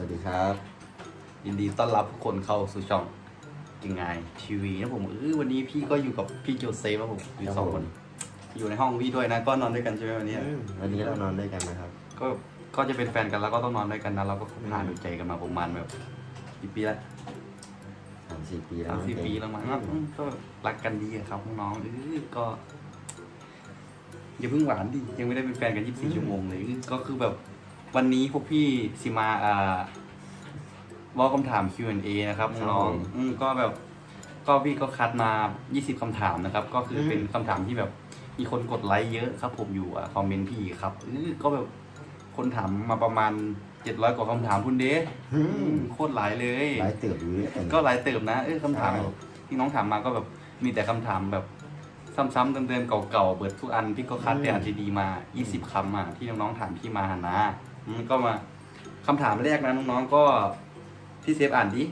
วัสดีครับ ยินดีต้อนรับทุกคนเข้าสู่ช่องกิงไงทีวีนะผมเออวันนี้พี่ก็อยู่กับพี่โจเซฟครับผมอยู่สองคน อยู่ในห้องพี่ด้วยนะ ก็นอนด้วยกันใช่ไหมวันนี้อืมวันนี้เรานอนด้วยกันนะครับ ก็ก็จะเป็นแฟนกันแล้วก็ต้องนอนด้วยกันนะเราก็คบหาดูใจกันมาประมาณแบบกี่ปีละสามสี่ปีแล้วสามสี่มั้งปีแล้วมั้งครับอืมก็รักกันดีอะครับน้องๆเออก็อย่าเพิ่งหวานดิยังไม่ได้เป็นแฟนกันยี่สิบสี่ชั่วโมงเลยเออก็คือแบบ วันนี้พวกพี่สิมาอ่าว่าคำถาม Q&A นะครับน้องๆอืมก็แบบ ก็พี่ก็คัดมา 20คำถามนะครับ ก็คือเป็นคำถามที่แบบมีคนกดไลค์เยอะครับ ผมอยู่อะคอมเมนต์พี่ครับเออก็แบบคนถามมาประมาณ 700กว่าคำถามพุ่นเด้อือืมมโคตรหลายเลย หลายเติบอยู่เนี่ยก็หลายเติมนะเออคำถามใช่ที่น้องถามมาก็แบบมีแต่คำถามแบบซ้ำๆเดิมๆเก่าๆเบิดทุกอันพี่ก็คัดแต่อันที่ดีมา 20คำอะที่น้องๆถามพี่มานะ อืมก็มาคำถามแรกนะน้องๆก็พี่เซฟอ่านดิ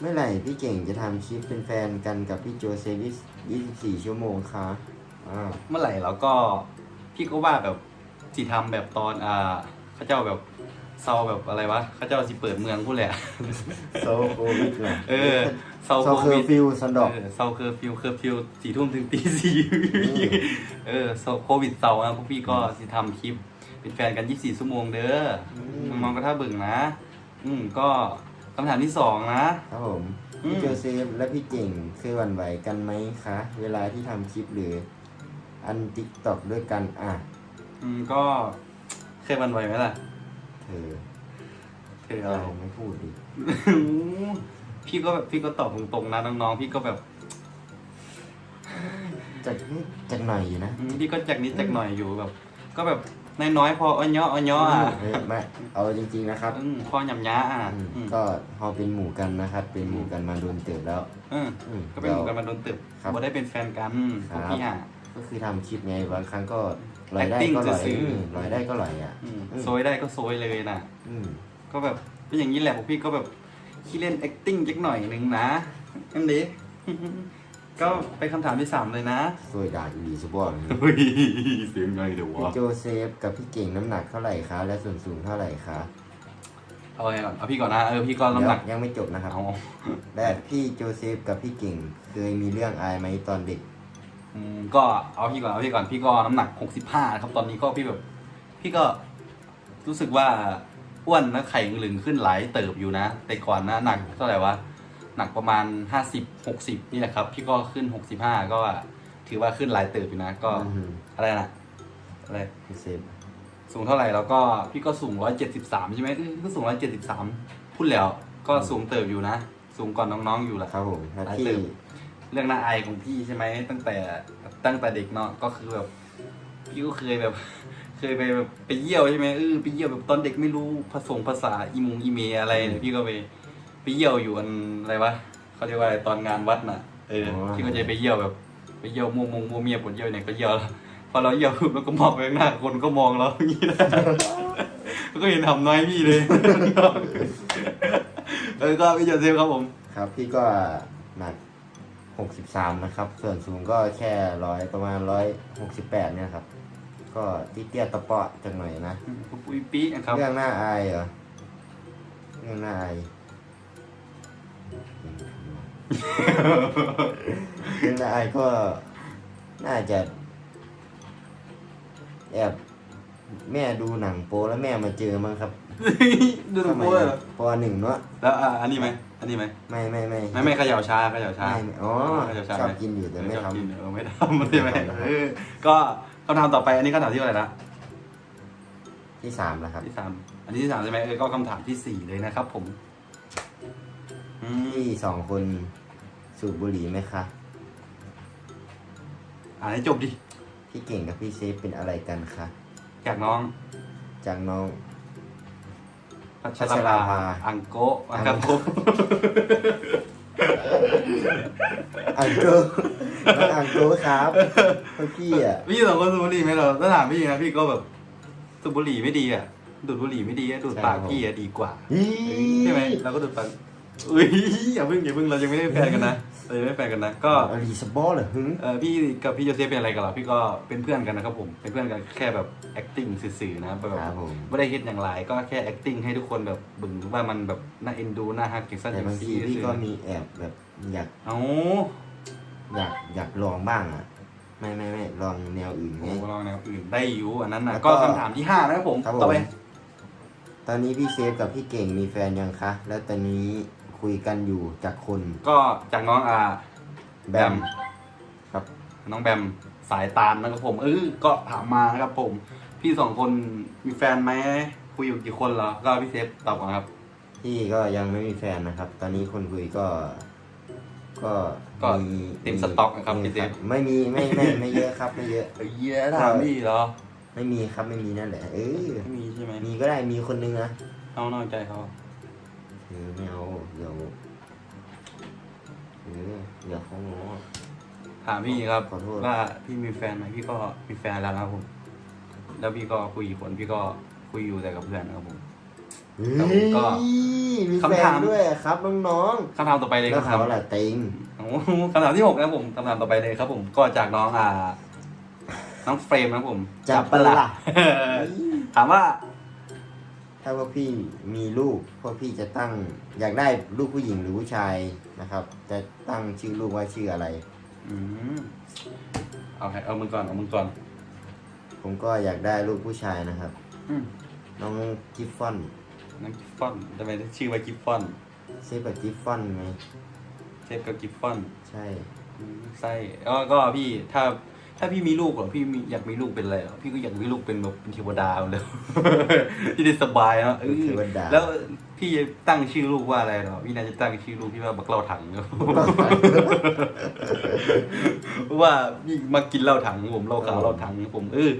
เมื่อไหร่พี่เก่งจะทำคลิปเป็นแฟนกันกับพี่โจเซวิส24 ชั่วโมงคะอ่าเมื่อไหร่เราก็พี่ก็ว่าแบบสิทำแบบตอนอ่าเขาเจ้าแบบเซาแบบอะไรวะเขาเจ้าสิเปิดเมืองพูดแหละ โซโควิดเหรอเออเซาโซโคเคอวิด ร์ฟิวสันดอกเออเซาเคอร์ฟิวเคอร์ฟิวสี่ทุ่มถึงตีสี่มเออเซาโควิดเซานะพวกพี่ก็สิทำคลิป เป็นแฟนกัน 24 ชั่วโมงเด้ออมน้องๆก็ถ้าเบิ่งนะ อืมก็คำถามที่สองนะ ครับผมอืมพี่โจเซฟและพี่เก่งเคยหวั่นไหวกันไหมคะ เวลาที่ทำคลิปหรืออันติ๊กตอกด้วยกันอะ อืมก็เคยหวันไหวไหมล่ะเธอเธออะไร เราไม่พูดดิพี่ก็แบบพี่ก็ตอบตรงๆนะน้องๆพี่ก็แบบจากนิดจากหน่อยอยู่นะ อืมพี่ก็จากนิดจากหน่อยอยู่แบบ ก็แบบ น้อยๆพออ้อยๆอ้อยๆอะเฮ้ยไม่เอาจริง ๆนะครับอืมพอหยำย้าอะอืมอืมก็พอเป็นหมู่กันนะครับ เป็นหมู่กันมาโดนเติบแล้ว เอออืม ก็เป็นหมู่กันมาโดนตึบครับ บ่ได้เป็นแฟนกันคพรับวกพี่อะ ก็คือทำคลิปไงบางครั้งก็ลอยได้ Acting ก็ลอยซื่อๆ อืมลอยได้ก็ลอยอะ อืมอืม โซยได้ก็โซยเลยน่ะ อืมก็แบบเป็นอย่างนี้แหละพวกพี่ก็แบบขี้เล่น acting จักหน่อยหนึ่งนะอันนี้ ก็ไปคำถามที่สามเลยนะสวยด่าอีหลีสุบอนเฮ้ยเสียงไงเดี๋ยวพี่วะโจเซฟกับพี่เก่งน้ำหนักเท่าไหร่คะและส่วนสูงเท่าไหร่คะเอาไงก่อนเอาพี่ก่อนนะเออพี่ก็น้ำหนักเดี๋ยวยังไม่จบนะครับ เอาและพี่โจเซฟกับพี่เก่งเคยมีเรื่องอายไหมตอนเด็ก อืมก็เอาพี่ก่อนเอาพี่ก่อนพี่ก็น้ำหนักหกสิบห้าครับตอนนี้ก็พี่แบบ พี่ก็รู้สึกว่าอ้วนนะไข่หลึงขึ้นหลายเติบอยู่นะ แต่ก่อนนะหนักเท่าไหร่วะ หนักประมาณห้าสิบหกสิบนี่แหละครับ พี่ก็ขึ้นหกสิบห้าก็ถือว่าขึ้นหลายเติบอยู่นะ ก็อืมอะไรนะอะไรพี่เซฟสูงเท่าไหร่แล้วก็พี่ก็สูงร้อยเจ็ดสิบสามใช่ไหมเออก็สูงร้อยเจ็ดสิบสามพูดแล้วก็สูงเติบอยู่นะ สูงก่อนน้องๆอยู่แหละครับผมและหลายที่เติบเรื่องน่าอายของพี่ใช่ไหมตั้งแต่ตั้งแต่เด็กเนาะก็คือแบบพี่ก็เคยแบบ เคยไปแบบไปเยี่ยวใช่ไหมเออไปเยี่ยวแบบตอนเด็กไม่รู้ภาษาภาษาอีมุงอีเมอะไรเนี่ยพี่ก็ไป ไปเยี่ยวอยู่อันอะไรวะเขาเรียกว่าอะไรตอนงานวัดน่ะเออพี่ก็จะไปเยี่ยวแบบไปเยี่ยวมัวมงมัวเมียปวดเยี่ยวเนี่ยก็เยี่ยวแล้วพอเราเยี่ยวปุ๊บแล้วก็มองไปข้างหน้าคนก็มองเราอย่างนี้นะแล้วก็เห็นทำน้อยพี่เลยเออก็พี่โจเซฟครับผม ครับ พี่ก็หนักหกสิบสามนะครับ ส่วนสูงก็แค่ร้อยประมาณร้อยหกสิบแปดเนี่ยครับ ก็ที่เตี้ยตะเปาะจังหน่อยนะ ปุยปีนะครับ เรื่องหน้าอายเหรอ เรื่องหน้าอายเรื่องห น้าอายก็น่าจะ แอบแม่ดูหนังโป๊แล้วแม่มาเจอมั้งครับดูหนังโป๊เลยเหรอปหนึ่งเนาะแล้วอะอันนี้ไหมอันนี้ไหมไม่ไม่ไม่ไม่ไม่เขย่าชาเขย่าชาไม่ไม่อ๋อเขย่าชาชอบไหมกินอยู่แต่ไม่ชอบทำกินเออไม่ทำมันใช่ไหมไม่ทำเออก็คำถามต่อไปอันนี้คำถามที่อะไหรละที่สามแล้วครับที่สามอันนี้ที่สามใช่ไหมเออก็คำถามที่สี่เลยนะครับ ผมอืมพี่สองคน สูบบุหรี่ไหมคะ อ่านให้จบดิ พี่เก่งกับพี่เซฟเป็นอะไรกันคะ จากน้องจากน้อง พัชพัชรราภา ภาอังโกะอังโกะอังโกน้องอังโกครับเพราะพี่อะพี่สองคนสูบบุหรี่ไหมเราถ้าถามพี่นะพี่ก็แบบสูบบุหรี่ไม่ดีอะดูดบุหรี่ไม่ดีอะดูดปากพี่อะดีกว่าใช่ไหมเราก็ดูดปาก อุ้ยอย่าเพิ่งอย่าเพิ่งเรายังไม่ได้เป็นแฟนกันนะเรายังไม่ได้เป็นแฟนกันนะก็อลีสบอลเหรอหึเออพี่กับพี่โจเซฟเป็นอะไรกันเหรอพี่ก็เป็นเพื่อนกันนะครับผมเป็นเพื่อนกันแค่แบบ acting สื่อๆนะแบบครับผม ไม่ได้คิดอย่างไรก็แค่ acting ให้ทุกคนแบบบึงว่ามันแบบน่าเอ็นดูน่าฮักจังสั้นแต่จังบางซีทีพี่ซื่อก็มีแอบแบบอยากเอาอยากอยากลองบ้างอะ ไม่ไม่ไม่ลองแนวอื่นไง โอ้ลองแนวอื่นได้อยู่อันนั้นนะแล้วก็ก็คำถามที่ห้านะครับผมครับผม ต่อไปตอนนี้พี่เซฟกับพี่เก่งมีแฟนยังคะ แล้วตอนนี้ คุยกันอยู่จากคนก็จากน้องอ่าแบมครับน้องแบมสายตามนะครับผมเออก็ถามมานะครับผม พี่สองคนมีแฟนไหมคุยอยู่กี่คนเหรอก็พี่เซฟตอบก่อนครับ พี่ก็ยังไม่มีแฟนนะครับ ตอนนี้คนคุยก็ ก็ก็มีเต็มสต็อกนะครับมีพี่เซฟไม่มีไม่ไม่ไม่เยอะครับไม่เยอะเอ้ยเยอะถามพี่เหรอ ไม่มีครับไม่มีนั่นแหละเออไม่มีใช่ไหมมีก็ได้มีคนนึงนะเอานอกใจเขาเออ ไม่เอาเดี๋ยวเออเดี๋ยวเขาง้อ ถามพี่ครับขอโทษ ว่าพี่มีแฟนไหมพี่ก็มีแฟนแล้วนะครับผม แล้วพี่ก็คุยกี่คนพี่ก็คุยอยู่แต่กับเพื่อนนะครับผมก็มีแฟคำถานม ด้วยครับน้องคำถามต่อไปเลยๆคแล้รัวบเขาล่ะเต็งโอ้โหคำถามที่หกนะครับผมคำถามต่อไปเลยครับ ผม ก็จากน้องอ่า น้องเฟรมนะครับผมจับปะล่ะถามว่า ถ้าพวกพี่มีลูกพวกพี่จะตั้งอยากได้ลูกผู้หญิงหรือผู้ชายนะครับ จะตั้งชื่อลูกว่าชื่ออะไร อืมเอาให้เอามึงก่อนเอามึงก่อน ผมก็อยากได้ลูกผู้ชายนะครับ อืมน้องกิฟฟอนน้องกิฟฟอนทำไมชื่อว่ากิฟฟอนเซฟกับกิฟฟอนไงเชฟกับกิฟฟอน ใช่อืมใช่ก็ก็พี่ถ้า ถ้าพี่มีลูกเหรอพี่มีอยากมีลูกเป็นอะไรเหรอพี่ก็อยากมีลูกเป็นแบบเป็นเทวดาเลยพี่ได้สบายเนาะเออเทวดา แล้วพี่จะตั้งชื่อลูกว่าอะไรเหรอพี่น่าจะตั้งชื่อลูกพี่ว่าบักเหล่าถังเนอะเพราะว่าพี่มากินเหล้าถังผมเหล้าขาวเหล้าถังผมเออ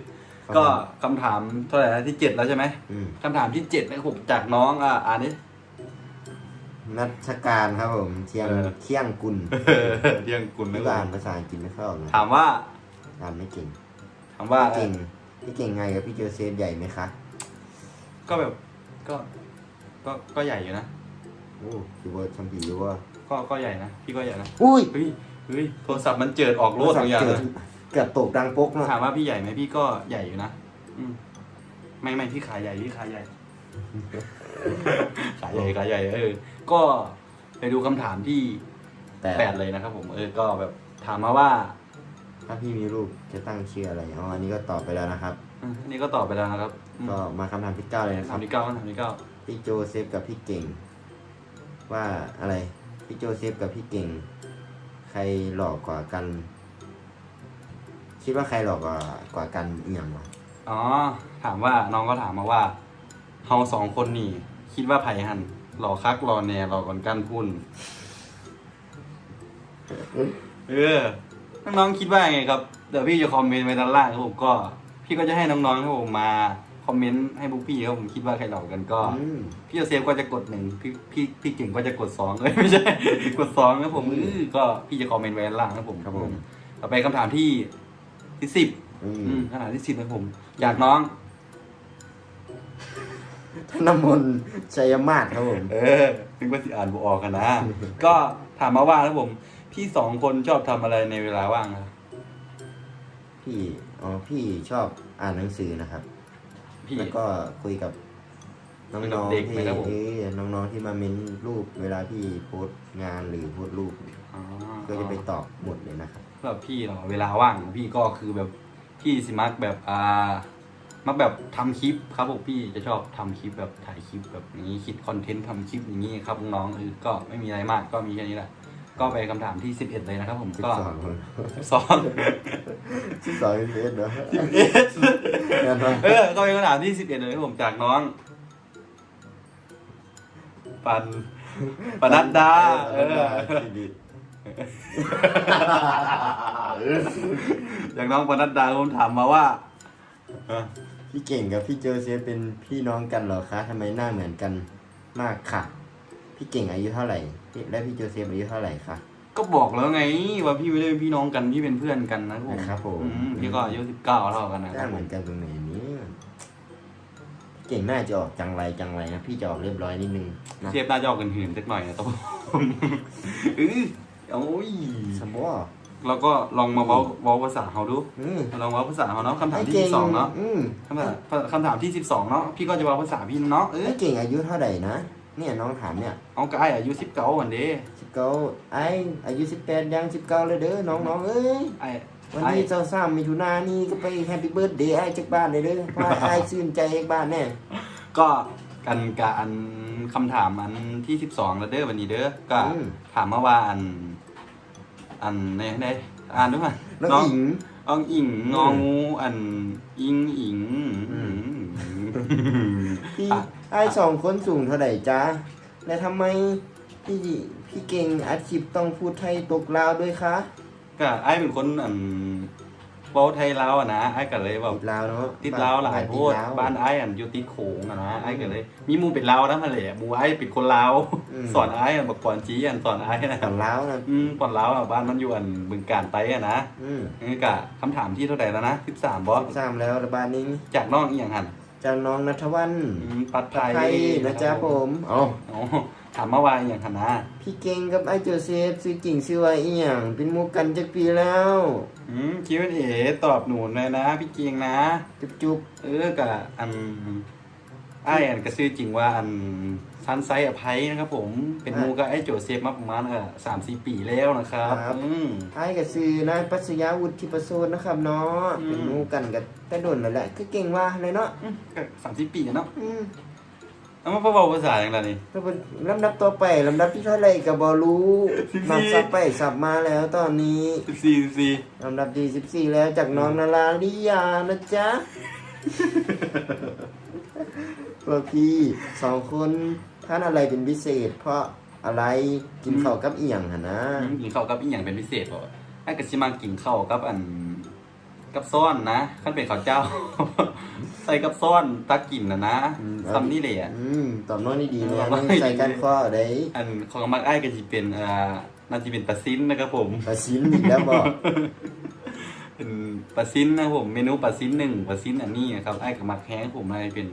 ก็คำถามเท่าไหร่นะที่เจ็ดแล้วใช่ไหมอืมคำถามที่เจ็ดนะครับผมจากน้องอะอ่านนี้นัชการครับผมเทียงเออเที่ยงกุลเรียงกุลนะพี่คก็รัอ่าบนภาษาอังกฤษไม่ค่อยออกนะถามว่า อ่านไม่เก่งถามว่าพี่เก่งพี่เก่งไงกับพี่โจเซฟใหญ่ไหมคะก็แบบก็ก็ก็ใหญ่อยู่นะโอ้คือว่าทำผีอยู่ว่าก็ก็ใหญ่นะพี่ก็ใหญ่นะอุ้ยเฮ้ยเฮ้ยโทรศัพท์มันเจิดออกโลดบางอย่างนะเกือบตกดังป๊กเนาะถามว่าพี่ใหญ่ไหมพี่ก็ใหญ่อยู่นะอืมไม่ไม่พี่ขาใหญ่พี่ขาใหญ่ขาใหญ่ขาใหญ่เออ ก็ไปดูคำถามที่แต่แปดเลยนะครับผมเออก็แบบถามมาว่า ถ้าพี่มีลูกจะตั้งชื่ออะไรอ๋ออันนี้ก็ตอบไปแล้วนะครับอืมอันนี้ก็ตอบไปแล้วนะครับอืมก็มาคำถามที่เก้าเลยนะคถารัมบที่เก้าคำถามที่เก้าพี่โจเซฟกับพี่เก่ง ว่าอะไร พี่โจเซฟกับพี่เก่ง ใครหลอกกว่ากัน คิดว่าใครหลอกกว่ากว่ากันเอียงวะอ๋อ ถามว่าน้องก็ถามมาว่าเฮาสองคนนี่ คิดว่าไผ่หันหล่อคักหล่อแน่หล่อก่อนกันพุ่น เออ น้องๆคิดว่าไงครับ เดี๋ยวพี่จะคอมเมนต์ไว้ด้านล่างครับผมก็ พี่ก็จะให้น้องๆครับผมมาคอมเมนต์ให้พวกพี่ครับผมคิดว่าใครหลอกกันก็ อืม พี่โจเซฟก็จะกดหนึ่งพี่พี่พี่เก่งก็จะกดสองเอ้ยไม่ใช่ กดสองครับผมอืมเออก็พี่จะคอมเมนต์ไว้ด้านล่างครับผมครับผม ต่อไปคำถามที่ที่สิบอือืมมคำถามที่สิบนะครับผมจากน้อง ธนมนต์ชัยมาศครับผม เออถึงว่าสิอ่านบออกกันนะ ก็ถามมาว่าครับผม พี่สองคนชอบทำอะไรในเวลาว่างครับพี่อ๋อพี่ชอบอ่านหนังสือนะครับ พี่ แล้วก็คุยกับน้องเด็กๆไหมที่ครับผม เอ้ยน้องๆที่มาเม้นรูปเวลาพี่โพสต์งานหรือโพสต์รูปอ๋อก็จะไปตอบหมดเลยนะครับ แบบพี่เนาะเวลาว่างของพี่ก็คือแบบพี่สิมักแบบอ่ามักแบบทำคลิปครับผมพี่จะชอบทำคลิปแบบถ่ายคลิปแบบนี้คิดคอนเทนต์ทำคลิปอย่างนี้ครับน้องๆเออก็ไม่มีอะไรมากก็มีแค่นี้แหละ ก็ไปคำถามที่สิบเอ็ดเลยนะครับผมสิบก็สองคนสองสิบสองเอสเนาะสิบเอ็ดงานว่าเออก็เป็นคำถามที่สิบเอ็ดเลยครับผมจากน้อง ปันปนัดดาเออชีวิตอย่างน้องปนัดดาผมถามมาว่าเออพี่เก่งกับพี่โจเซฟเป็นพี่น้องกันเหรอคะทำไมหน้าเหมือนกันมากค่ะ พี่เก่งอายุเท่าไหร่พี่และพี่โจเซฟอายุเท่าไหร่คะก็บอกแล้วไงว่าพี่ไม่ได้เป็นพี่น้องกันพี่เป็นเพื่อนกันนะครับผมนะครับผมอืมพี่ก็อายุสิบเก้าเท่ากันนะหคน้ารับเหผมือมนกันตรงไหนเนี่ยพี่เก่เก่งน่าจะออกจังไรจังไรนะพี่จะออกเรียบร้อยนิดนึงนะเทียบน่าจะออกกันหืนๆสักหน่อยนะตัวเออโอ้ยสมบอเราก็ลองมาเว้าเว้าภาษาเขาดู อืมลองเว้าภาษาเขาเนาะคำถามไอ้ที่เก่สิงบสองเนาะอืมคำถามคำถามที่สิบสองเนาะพี่ก็จะเว้าภาษาพี่เนาะเออ ไอ้เก่งอายุเท่าไหร่นะ เนี่ยน้องถามเนี่ยเอากระไออายุสิบเก้าวันเด้สิบเก้าไอ้อายุสิบแปดยังสิบเก้าเลยเด้อน้องน้องเอ้ยไอวันไอนี้เจ้าสามมิถุนายนนี่ก็ไปแฮปปี้เบิร์ดเดย์ไอ้จากบ้านเลยเด้อเพราะว่าไอ้ชื่นใจไอ้บ้านแน่ก็กันกับอันคำถามอันที่สิบสองแล้วเด้อวันนี้เด้อก็อืมถามมาว่าอัน อันในในอ่านด้วยมั้ยน้องอิงอองอิงงองูอันอิงอิงอืมพี่อะ ไอ้สองคนสูงเท่าไหร่จ๊ะและทำไมพี่พี่เก่งอาชีพต้องพูดไทยตกลาวด้วยคะก็ไอ้เป็นคนอันเว้าไทยลาวอะนะไอ้ก็เลยแบบติดลาวเนาะติดลาวหลายโพดติลวบ้านไอ้อันอยู่ติดโขงอะนะไอ้ก็เลย มีหมูเป็นลาวนะมาเลยหมูไอ้เป็นคนลาวอืมสอนไอ้อันบอกก่อนจีอันสอนไอ้นะกับลาวนะอืมก่อนลาวอะบ้านมันอยู่อันบึงการไตอะนะอืมนี่กะคำถามที่เท่าไหร่แล้วนะสิบสามบอสสามแล้วระบาดนี้จากน้องอีกอย่างหัน จากน้องนัทวัน อืมปัดไทยไทยนะจ๊ะผมอ๋ออ๋อถามเมื่อวานอหย่างหันนะพี่เก่งกับไอ้โจเซฟซื้อกิ่งซื้อไว้อีหยังเป็นหมูกันจักปีแล้ว อืมคิวเอตอบหนูเลยนะ พี่เกียงนะ จุบจุบเออกะอัน ไอ้ายอันก็ชื่อจริงว่าอันซันไซอภัยนะครับผมเป็นหมูกับไอ้โจเซฟมาประมาณเออสามสี่ปีแล้วนะครับ อืม ไอ้กับซื้อนายปัสยาวุฒิประโซนนะครับเนาะอืม เป็นหมูกันกับแต่โดนนั่นแหละคือเก่งว่าเลยเนาะอืมก็สามสี่ปีอะเนาะอืมเอามาเบาๆภาษาอย่างไรนี่ แล้วเป็นลำดับต่อไปลำดับที่เท่าไหร่กับบอรู้สิบสี่ นับสับไปสับมาแล้วตอนนี้สิบสี่สิบสี่ลำดับที่สิบสี่แล้วจากน้องนาราลิยานะจ๊ะ พวกพี่สองคนท่านอะไรเป็นพิเศษ เพราะอะไรกินข้าวกับเอียงหะนะกินข้าวกับอีหยังเป็นพิเศษบ่ไอ้ก็สิมากินข้าวกับอันกับซ้อนนะขั้นเป็นข้าวเจ้า ใส่กับซ้อนตักกินนะนะทำนี่เลยอะอืมตอบน้องนี่ดีเอเนี่อยน้องใส่กันข้อได้อันของมักไอ้ายก็จะเป็นอ่าน่าจะเป็นปลาซินนะครับผมปลาชิ้นอีกแล้วบอกเป็นปลาซินนะครับผมเมนูปลาซินหนึ่งปลาซินอันนี้นะครับไอ้กับมักแห้งผมอะไรเป็น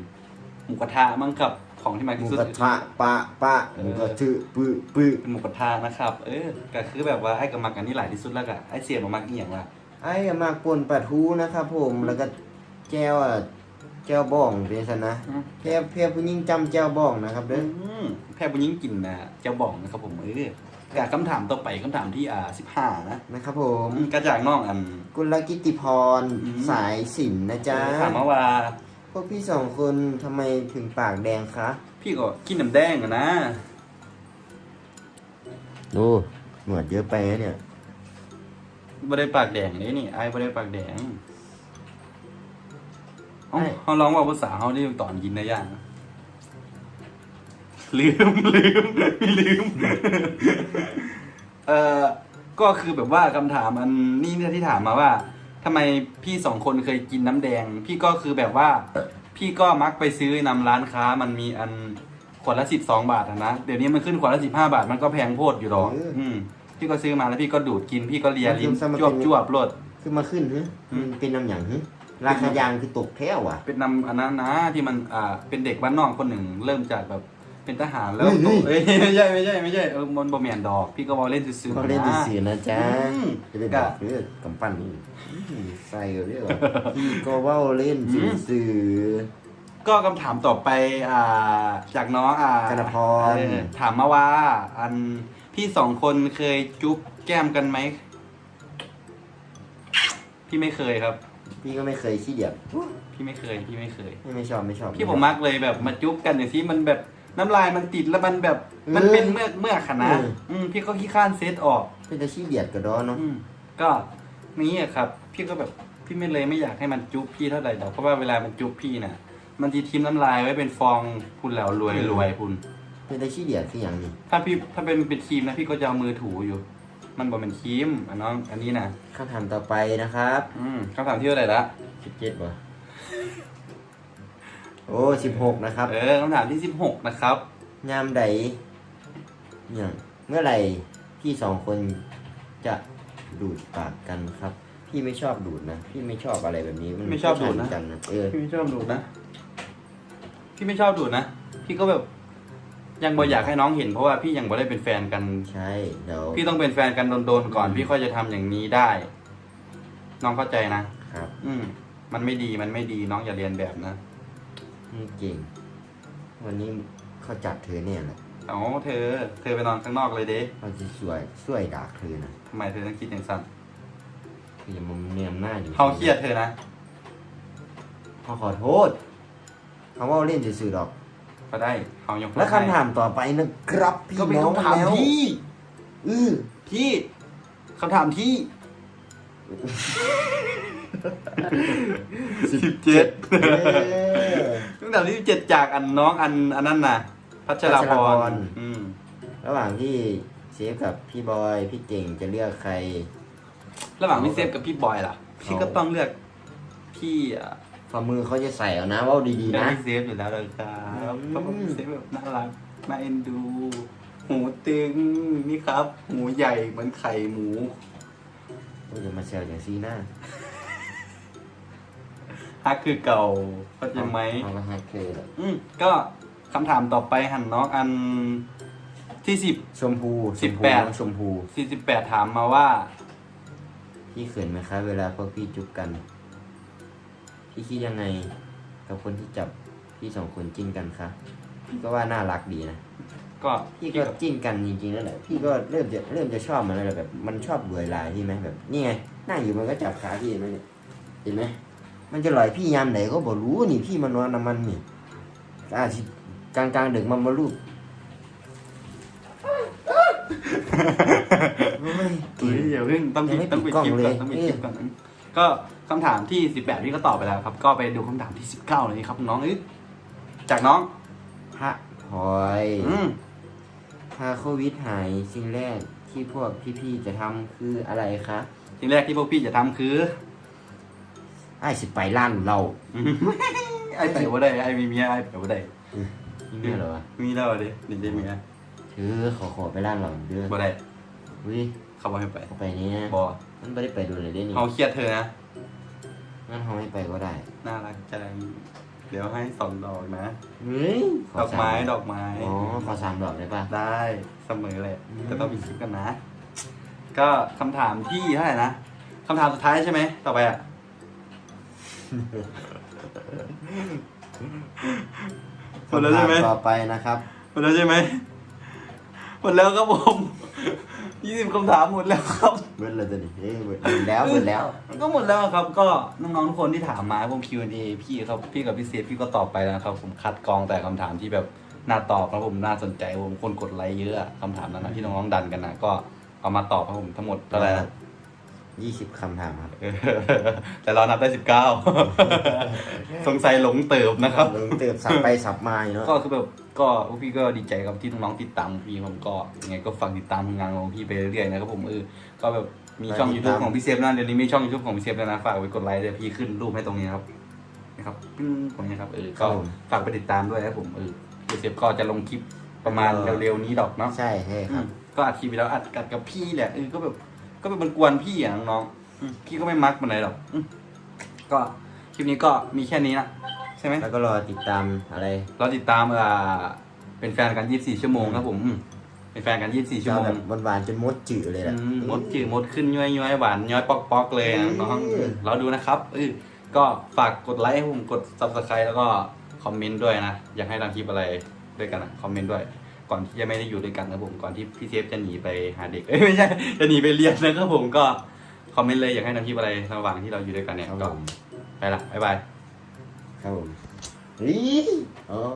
หมูกระทะมั้งครับของที่มักหมูที่สุดกระทะปะปะหมูกระทือปื้อปื้อเป็นหมูกระทะนะครับ เออก็คือแบบว่าไอ้กับมักอันนี้หลายที่สุดแล้วก็ไอ้เสียมามักอีหยังละไอ้มากปนปลาทูนะครับผมแล้วก็แก้วอะแก้วบ้องเป็นสันนะอืมเพียเพียผู้หญิงจำแก้วบ้องนะครับเด้ออืมแพทย์บุญยิ่งกินนะเจ้าบอกนะครับผมเออกับคำถามต่อไปคำถามที่อ่าสิบห้านะนะครับผมอืมก็จากน้องอัน กุลกิติพร อืม สายสินนะจ๊ะ ถามมาว่า พวกพี่สองคนทำไมถึงปากแดงคะ พี่ก็กินน้ำแดงอะนะดูหนวดเยอะไปนะเนี่ยไม่ได้ปากแดงเลยนี่ไอ้ไม่ได้ปากแดงเอ้าเขาลองว่าภาษาเขาได้ตอนกินได้ยังลืมลืมลืม เอ่อก็คือแบบว่าคำถามอันนี่เนี่ยที่ถามมาว่า ทำไมพี่สองคนเคยกินน้ำแดง พี่ก็คือแบบว่า พี่ก็มักไปซื้อนำร้านค้ามันมีอันขวดละสิบสองบาทอะนะเดี๋ยวนี้มันขึ้นขวดละสิบห้าบาทมันก็แพงโพดอยู่หรอกอืมพี่ก็ซื้อมาแล้วพี่ก็ดูดกินพี่ก็เลียลิ้นจวบจวบๆรดคือมาขึ้นฮึอืม มันเป็นน้ำหยังฮึราคายางคือตกแท้ว่ะ เป็นนำอันนั้นนะที่มันอ่าเป็นเด็กบ้านนอกคนหนึ่ง เริ่มจากแบบ เป็นทหารแล้วเฮ้ยเอ้ยไม่ใช่ไม่ใช่ไม่ใช่เออมันบ่แมนดอก พี่ก็บอเล่นซื่อๆเขาเล่นนะสื่อๆนะจ๊ะอืมจะไปบอกเรื่องกำปั้นนี่อืมใส่เรื่องพี่ก็เว่าเล่นสื่อ ก็คำถามต่อไปอ่าจากน้องอ่ากนพร เออถามมาว่า อันพี่สองคนเคยจุ๊บแก้มกันไหมพี่ไม่เคยครับ ๆพี่ก็ไม่เคยขี้เดียดพี่ไม่เคย พี่ไม่เคยไม่ชอบไม่ชอบพี่ผมมักเลยแบบมาจุ๊บกันอย่างที่มันแบบ น้ำลายมันติดแล้วมันแบบเออมันเป็นเมือกเมือกขนาดเอออืมพี่ก็ขี้ข้านเซตออกเป็นแต่ขี้เดียดก็ดอเนาะอืมก็นี้อะครับ พี่ก็แบบพี่ไม่เลยไม่อยากให้มันจุ๊บพี่เท่าไหร่หรอกเพราะว่าเวลามันจุ๊บพี่น่ะ มันจะทิมน้ำลายไว้เป็นฟองพุนแล้วรวยรวยพุนเป็นแต่ขี้เดียดคืออย่างนี้ถ้าพี่ถ้าเป็นเป็นครีมนะพี่ก็จะเอามือถูอยู่ มันบอกเป็นครีมอันน้องอันนี้นะคำถามต่อไปนะครับ อืมคำถามที่เท่าไหร่ละสิบเจ็ดวะ โอ้สิบหกนะครับเออคำถามที่สิบหกนะครับยามใดเนี่ยเมื่อไหร่พี่สองคนจะดูดปากกันครับ พี่ไม่ชอบดูดนะพี่ไม่ชอบอะไรแบบนี้นไม่ชอบดูดนะผู้ชายเหมือกันนะเออพี่ไม่ชอบดูนะ พี่ไม่ชอบดูดนะ พี่ก็แบบยังบ่อยากให้น้องเห็นเพราะว่าพี่ยังบ่ได้เป็นแฟนกัน ใช่เดี๋ยวพี่ต้องเป็นแฟนกันโดนๆก่อน พี่ค่อยจะทำอย่างนี้ได้ น้องเข้าใจนะ ครับ อืม มันไม่ดีมันไม่ดีน้องอย่าเรียนแบบนะ นี่เก่งวันนี้เขาจับเธอเนี่ยแหละเอาเธอ เธอไปนอนข้างนอกเลยเด้เขาจะช่วยช่วยด่าเธอนะทำไมเธอต้องคิดอย่างสั้นคืออย่ามาเนียมหน้าอยู่เขาเครียดเธอนะ เขาขอโทษเขาว่าเล่นสื่อๆหรอก ก็ได้เขายกโทษแล้วให้คำถามต่อไปนะครับพี่ก็เป็นน้องคำถามแล้วที่อือที่คำถามที่สิบเจ็ดเอ อคำถามที่สิบเจ็ดจากอันน้องอันอันนั้นน่ะ พัชราพพัชราพรร อืม ระหว่างที่เชฟกับพี่บอยพี่เก่งจะเลือกใคร ระหว่างพี่เซฟกับพี่บอยล่ะ พี่ก็ต้องเลือกพี่อะฝ่ามือเขาจะใส่เอานะว่าดีเลือกๆนะ พี่เซฟอยู่แล้วเลยครับอืม เพราะว่าพี่เซฟแบบน่ารักน่าเอ็นดู หูตึงนี่ครับ หูใหญ่เหมือนไข่หมู โอ้ยอย่ามาแซวอย่างซีหน้า ฮักคือเก่าเข้าใจไหมเขาก็ฮักเคยแหละอืมก็คำถามต่อไปหันน้องอันที่สิบ ชมพูสิบชมพูแปดน้องชมพูสี่สิบแปดถามมาว่า พี่เขินไหมคะเวลาพวกพี่จุบกัน พี่คิดยังไง กับคนที่จับพี่สองคนจิ้นกันคะพี่ก็ว่าน่ารักดีนะก็พี่ก็จิ้นกันจริงๆนั่นแหละพี่ก็เริ่มจะเริ่มจะชอบมันแล้วแหละแบบ มันชอบเบื่อหลายพี่ไหมแบบ นี่ไงนั่งอยู่มันก็จับขาพี่เห็นไหมเนี่ยเห็นไหม มันจะลอยพี่ยามไหนก็บอกรู้นี่พี่มานอนน้ำมันนี่อาจสิกลางกลางๆดึกมันมาลูกโอ้ยเฮ้ยอย่าเพิ่งต้องยังไม่ต้องปิดปิดกล้องคลิปเลก่อยนต้องปิดคลิปก่อนก็คำถามที่สิบแปดพี่ก็ตอบไปแล้วครับ ก็ไปดูคำถามที่สิบเก้าเลยครับ น้องเอ้ยจากน้องพระพลอยอืมถ้าโควิดหายสิ่งแรกที่พวกพี่ๆจะทำคืออะไรคะสิ่งแรกที่พวกพี่จะทำคือ ไอ้ายสิไปร้านเรา ไอ้ไปว่าได้ไอ้มีเมียไอ้ไปว่าได้นี่เหรอวะ มีแล้วดิเด็กได้เมียถือขอขอไปร้านเราเด้อบ่ได้อุ้ยเขาบอกให้ไปเขาไปนี่นะบอมันไม่ได้ไปดูเลยได้นี่เขาเครียดเธอนะ งั้นเขาไม่ไปก็ได้น่ารักจังเดี๋ยวให้สองดอกนะ เฮ้ยขดอกไม้สาดอกไม้ อ๋อขอสามดอกได้ป่ะ ได้เสมอเลยอืม แต่ต้องมีคลิปกันนะ ก็คำถามที่เท่าไหร่นะคำถามสุดท้ายใช่ไหม ต่อไปอะ หมดแล้วใช่ไหมคำถาต่อไปนะครับหมดแล้วใช่ไหมหมดแล้วครับผมยี่สิบคำถามหมดแล้วครับเบิดเลยตัวนี้เอ้ยเบิดเบิดแล้วเบิดแล้ว ก็หมดแล้วครับ ก็น้องๆทุกคนที่ถามมาผม Q&A พี่ครับ พี่กับพี่เซฟพี่ก็ตอบไปแล้วนะครับ ผมคัดกรองแต่คำถามที่แบบน่าตอบแล้วผมน่าสนใจผมคนกดไลค์เยอะอะคำถามนั้นนะที่น้องๆดันกันนะก็เอามาตอบครับผมทั้งหมดเท่าไหร่นะ ยี่สิบคำถามครับเออแต่เรานับได้สิบเก้าสงสัยหลงเติบนะครับลงเติบสับไปสับมาอยู่เนาะก็คือแบบก็พวกพี่ก็ดีใจครับที่น้องๆติดตามพี่ผมก็ยังไงก็ฝากติดตามผลงานของพี่ไปเรื่อยๆนะครับผมเออก็แบบมีช่อง YouTube ของพี่เซฟนะเดี๋ยวนี้มีช่อง YouTube ของพี่เซฟแล้วนะฝากไว้กดไลค์เดี๋ยวพี่ขึ้นรูปให้ตรงนี้นะครับนะครับปึ้งตรงนี้ครับเออก็ฝากไปติดตามด้วยนะครับผมเออพี่เซฟก็จะลงคลิปประมาณเร็วๆนี้ดอกเนาะใช่ใช่คอืรับมก็อัดคลิปไปแล้วอัดกัดกับพี่แหละเออก็แบบ ก็เป็นมันกวนพี่อะน้องๆอืมพี่ก็ไม่มักมันไหนหรอกอืมก็คลิปนี้ก็มีแค่นี้นะใช่ไหมแล้วก็รอติดตามอะไรเราติดตามเอ่อเป็นแฟนกัน 24 ชั่วโมงครับผมอืมเป็นแฟนกัน 24 ชั่วโมงแบบหวานๆจนมดจืดเลยแหละ อืมมดจืดมดขึ้นย้อยย้อยหวานย้อยปอกปอกเลยอะน้องเออเราดูนะครับเออก็ฝากกดไลค์ให้ผมกด subscribe แล้วก็คอมเมนต์ด้วยนะ อยากให้ทำคลิปอะไรด้วยกันนะคอมเมนต์ด้วย ก่อนที่จะไม่ได้อยู่ด้วยกันนะผมก่อนที่พี่เซฟจะหนีไปหาเด็กเอ้ยไม่ใช่จะหนีไปเรียนนะครับผมก็คอมเมนต์เลยอยากให้ทำทิพย์อะไรระหว่างที่เราอยู่ด้วยกันเนี่ยครับก็ผมไปละบ๊ายบาย ครับผมนี่อ๋อ